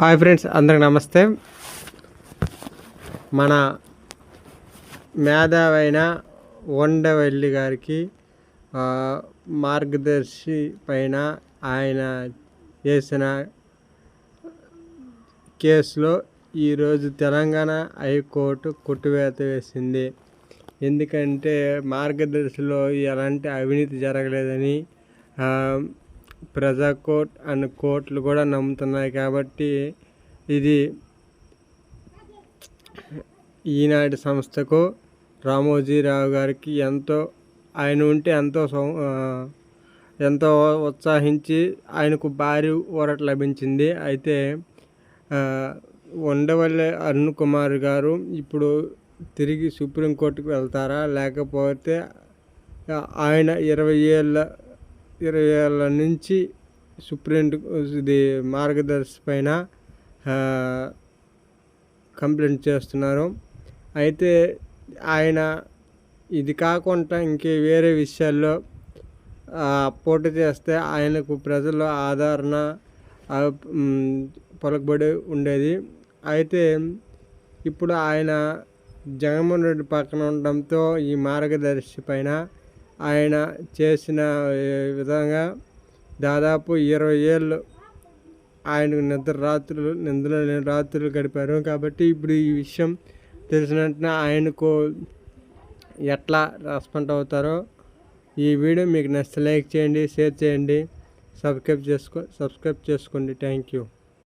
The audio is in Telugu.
హాయ్ ఫ్రెండ్స్ అందరికి నమస్తే. మన మేధావైన వండవల్లి గారికి మార్గదర్శి పైన ఆయన చేసిన కేసులో ఈరోజు తెలంగాణ హైకోర్టు కొట్టువేత వేసింది. ఎందుకంటే మార్గదర్శిలో ఎలాంటి అవినీతి జరగలేదని ప్రజా కోర్ట్ అండ్ కోర్టులు కూడా నమ్ముతున్నాయి కాబట్టి ఇది ఈనాటి సంస్థకు రామోజీరావు గారికి ఎంతో ఆయన ఉంటే ఎంతో ఎంతో ఉత్సాహించి ఆయనకు భారీ ఊరట లభించింది. అయితే ఉండవల్లి అరుణ్ కుమార్ గారు ఇప్పుడు తిరిగి సుప్రీంకోర్టుకు వెళ్తారా? లేకపోతే ఆయన ఇరవై ఏళ్ళ ఇరవై ఏళ్ళ నుంచి సుప్రీం ఇది మార్గదర్శి పైన కంప్లైంట్ చేస్తున్నారు. అయితే ఆయన ఇది కాకుండా ఇంకే వేరే విషయాల్లో పోటీ చేస్తే ఆయనకు ప్రజల ఆదరణ ఆ, పలుకుబడి ఉండేది. అయితే ఇప్పుడు ఆయన జగన్మోహన్ రెడ్డి పక్కన ఉండడంతో ఈ మార్గదర్శి పైన ఆయన చేసిన విధంగా దాదాపు ఇరవై ఏళ్ళు ఆయన నిద్ర రాత్రులు నిద్ర లేని రాత్రులు గడిపారు. కాబట్టి ఇప్పుడు ఈ విషయం తెలిసినట్టున ఆయనకు ఎట్లా రెస్పాండ్ అవుతారో ఈ వీడియో మీకు నచ్చితే లైక్ చేయండి షేర్ చేయండి సబ్స్క్రైబ్ చేసుకో సబ్స్క్రైబ్ చేసుకోండి. Thank you.